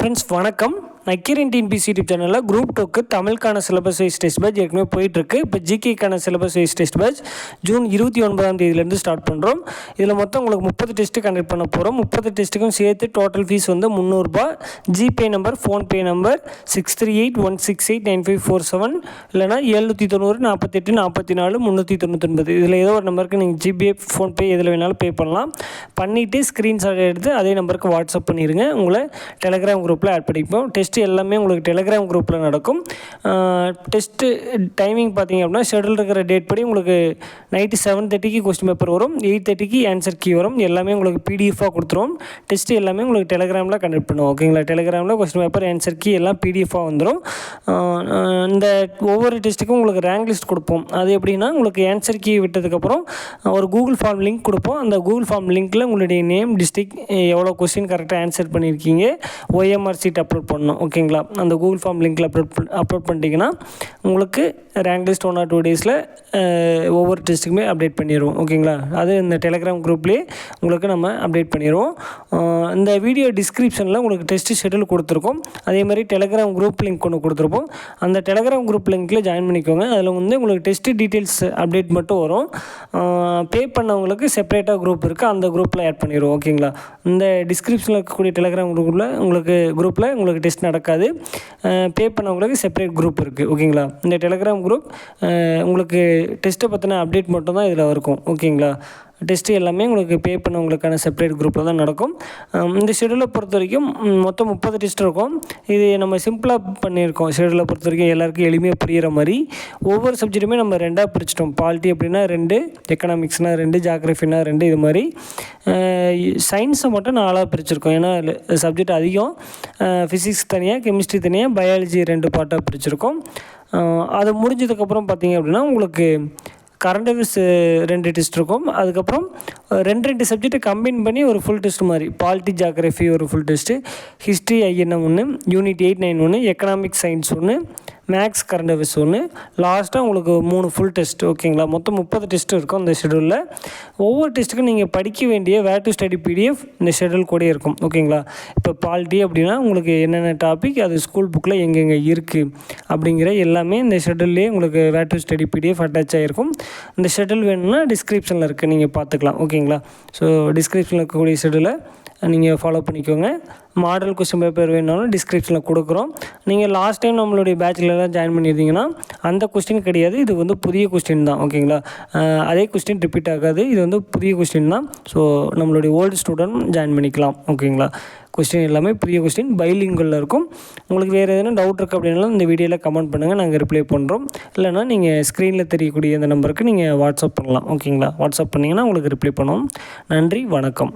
Friends வணக்கம். Nakkheeran TNPSC YouTube சேனலில் group டூக்கு தமிழுக்கான சிலபஸ் வைஸ் டெஸ்ட் பேட்ச் ஏற்கனவே போயிட்டுருக்கு. இப்போ ஜிகேக்கான syllabus wise test batch June இருபத்தி ஒன்பதாம் தேதியிலேருந்து ஸ்டார்ட் பண்ணுறோம் இதில் மொத்தம் உங்களுக்கு முப்பது டெஸ்ட்டு கண்டக்ட் பண்ண போகிறோம் முப்பது டெஸ்ட்டுக்கும் சேர்த்து டோட்டல் ஃபீஸ் வந்து முந்நூறுரூபா GPay number PhonePe number six three eight one six eight nine five four seven இல்லைனா எழுநூற்றி தொண்ணூறு நாற்பத்தெட்டு நாற்பத்தி நாலு முந்நூற்றி தொண்ணூத்தொன்பது. இதில் ஏதோ ஒரு நம்பருக்கு நீங்கள் ஜிபே ஃபோன்பே எதில் வேணாலும் பே பண்ணலாம். பண்ணிவிட்டு ஸ்க்ரீன்ஷாட் எடுத்து அதே நம்பருக்கு வாட்ஸ்அப் பண்ணிடுங்க உங்களை டெலகிராம் குரூப்பில் ஆட் பண்ணிப்போம். எல்லாமே உங்களுக்கு டெலிகிராம் குரூப்பில் நடக்கும். டெஸ்ட்டு டைமிங் பார்த்தீங்க அப்படின்னா ஷெடியூல் இருக்கிற டேட் படி உங்களுக்கு நைட்டு செவன் தேர்ட்டிக்கு கொஸ்டின் பேப்பர் வரும் எயிட் தேர்ட்டிக்கு ஆன்சர் கீ வரும். எல்லாமே உங்களுக்கு பிடிஎஃபாக கொடுத்துரும். டெஸ்ட்டு எல்லாமே உங்களுக்கு டெலிகிராமில் கண்டக்ட் பண்ணுவோம் ஓகேங்களா டெலிகிராமில் கொஸ்டின் பேப்பர் ஆன்சர் கீ எல்லாம் பிடிஎஃபாக வந்துடும் இந்த ஒவ்வொரு டெஸ்ட்டுக்கும் உங்களுக்கு ரேங்க் லிஸ்ட் கொடுப்போம். அது எப்படின்னா உங்களுக்கு ஆன்சர் கீ விட்டதுக்கப்புறம் ஒரு கூகுள் ஃபார்ம் லிங்க் கொடுப்போம். அந்த கூகுள் ஃபார்ம் லிங்க்கில் உங்களுடைய நேம் டிஸ்ட்ரிக் எவ்வளோ கொஸ்டின் கரெக்டாக ஆன்சர் பண்ணியிருக்கீங்க ஒய்எம்ஆர் சீட் அப்லோட் பண்ணணும். ஓகேங்களா? அந்த கூகுள் ஃபார்ம் லிங்க்கில் அப்லோட் அப்லோட் பண்ணிட்டீங்கன்னா உங்களுக்கு rank list one or two டேஸில் ஒவ்வொரு டெஸ்ட்டுக்குமே அப்டேட் பண்ணிடுவோம் ஓகேங்களா? அது இந்த டெலகிராம் குரூப்லேயே உங்களுக்கு நம்ம அப்டேட் பண்ணிடுவோம் இந்த வீடியோ டிஸ்கிரிப்ஷனில் உங்களுக்கு டெஸ்ட் ஷெடியூல் கொடுத்துருக்கோம். அதே மாதிரி டெலகிராம் குரூப் லிங்க் ஒன்று கொடுத்துருப்போம். அந்த டெலகிராம் குரூப் லிங்க்கில் ஜாயின் பண்ணிக்கோங்க. அதில் வந்து உங்களுக்கு டெஸ்ட்டு டீட்டெயில்ஸ் அப்டேட் மட்டும் வரும். பே பண்ணவங்களுக்கு செப்பரேட்டாக குரூப் இருக்குது அந்த குரூப்பில் ஆட் பண்ணிடுவோம் ஓகேங்களா? இந்த டிஸ்கிரிப்ஷனில் இருக்கக்கூடிய டெலகிராம் குரூப்பில் உங்களுக்கு குரூப்பில் உங்களுக்கு டெஸ்ட் நடக்காது. பே பண்ணவங்களுக்கு செப்பரேட் குரூப் இருக்குது ஓகேங்களா? இந்த டெலகிராம் குரூப் உங்களுக்கு டெஸ்ட்டை பற்றின அப்டேட் மட்டும் தான் இதில் இருக்கும். ஓகேங்களா? டெஸ்ட்டு எல்லாமே உங்களுக்கு பே பண்ணவங்களுக்கான செப்பரேட் குரூப்பில் தான் நடக்கும். இந்த ஷெடியூலை பொறுத்த வரைக்கும் மொத்தம் முப்பது டெஸ்ட் இருக்கும். இது நம்ம சிம்பிளாக பண்ணியிருக்கோம். ஷெடியூலை பொறுத்த வரைக்கும் எல்லாருக்கும் எளிமையாக புரிகிற மாதிரி. ஒவ்வொரு சப்ஜெக்ட்டுமே நம்ம ரெண்டாக பிரிச்சிட்டோம். பாலிட்டி அப்படின்னா ரெண்டு எக்கனாமிக்ஸ்னால் ரெண்டு ஜாகிரஃபினா ரெண்டு இது மாதிரி. சயின்ஸை மட்டும் நாலாக பிரிச்சிருக்கோம். ஏன்னா சப்ஜெக்ட் அதிகம். ஃபிசிக்ஸ் தனியாக கெமிஸ்ட்ரி தனியாக பயாலஜி ரெண்டு பார்ட்டாக பிரிச்சிருக்கோம். அது முடிஞ்சதுக்கப்புறம் பார்த்திங்க அப்படின்னா உங்களுக்கு கரண்ட் அஃபேர்ஸ் ரெண்டு டெஸ்ட் இருக்கும். அதுக்கப்புறம் ரெண்டு ரெண்டு சப்ஜெக்ட்டை கம்பைன் பண்ணி ஒரு ஃபுல் டெஸ்ட் மாதிரி. பாலிட்டி ஜாகிரஃபி ஒரு ஃபுல் டெஸ்ட்டு ஹிஸ்ட்ரி ஐஎன்எம் ஒன்று யூனிட் எயிட் நைன் ஒன்று எக்கனாமிக் சயின்ஸ் ஒன்று மேக்ஸ் கரண்ட் அஃபேர்ஸ் ஒன்று லாஸ்ட்டாக உங்களுக்கு மூணு ஃபுல் டெஸ்ட் ஓகேங்களா மொத்தம் முப்பது டெஸ்ட் இருக்கும் அந்த ஷெடியூலில் ஒவ்வொரு டெஸ்ட்டுக்கும் நீங்கள் படிக்க வேண்டிய வேர் டு ஸ்டடி பிடிஎஃப் இந்த ஷெடியூல் கூட இருக்கும் ஓகேங்களா இப்போ பால்டி அப்படின்னா உங்களுக்கு என்னென்ன டாபிக் அது ஸ்கூல் புக்கில் எங்கெங்கே இருக்குது அப்படிங்கிற எல்லாமே இந்த ஷெடியூல்லே உங்களுக்கு where to study PDF attach ஆகிருக்கும் இந்த ஷெடியூல் வேணும்னா டிஸ்கிரிப்ஷனில் இருக்குது நீங்கள் பார்த்துக்கலாம் ஓகேங்களா ஸோ டிஸ்கிரிப்ஷனில் இருக்கக்கூடிய ஷெடியூலை நீங்கள் ஃபாலோ பண்ணிக்கோங்க. மாடல் கொஸ்டின் பேப்பர் வேணாலும் டிஸ்கிரிப்ஷனில் கொடுக்குறோம். நீங்கள் லாஸ்ட் டைம் நம்மளுடைய பேட்ச்லலாம் ஜாயின் பண்ணியிருந்தீங்கன்னா அந்த கொஸ்டின் கிடையாது. இது வந்து புதிய கொஸ்டின் தான் ஓகேங்களா அதே கொஸ்டின் ரிப்பீட் ஆகாது. இது வந்து புதிய கொஸ்டின் தான். ஸோ நம்மளுடைய ஓல்டு ஸ்டூடெண்ட் ஜாயின் பண்ணிக்கலாம் ஓகேங்களா கொஸ்டின் எல்லாமே புதிய கொஸ்டின் பைலிங்கில் இருக்கும். உங்களுக்கு வேறு எதனா டவுட் இருக்குது அப்படின்னாலும் இந்த வீடியோவில் கமெண்ட் பண்ணுங்கள் நாங்கள் ரிப்ளை பண்ணுறோம் இல்லைனா நீங்கள் ஸ்க்ரீனில் தெரியக்கூடிய இந்த நம்பருக்கு நீங்கள் வாட்ஸ்அப் பண்ணலாம் ஓகேங்களா வாட்ஸ்அப் பண்ணிங்கன்னா உங்களுக்கு ரிப்ளை பண்ணுவோம். நன்றி வணக்கம்.